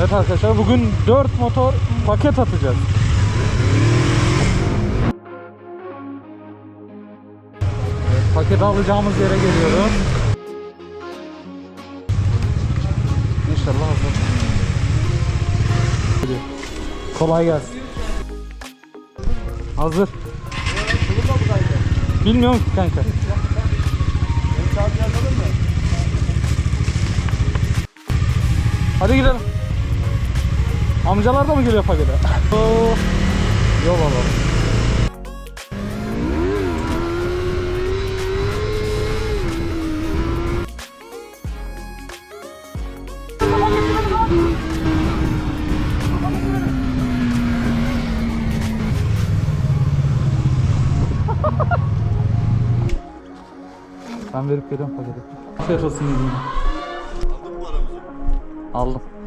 Evet arkadaşlar bugün 4 motor paket atacağız. Evet, paket alacağımız yere geliyoruz. İnşallah hazır. Kolay gelsin. Hazır. Bilmiyorum ki kanka. Hadi gidelim. Amcalar da mı geliyor pakete? Yol alalım. Ben verip geliyorum paketi. Afiyet olsun yediğine. Aldın mı paramızı? Aldım.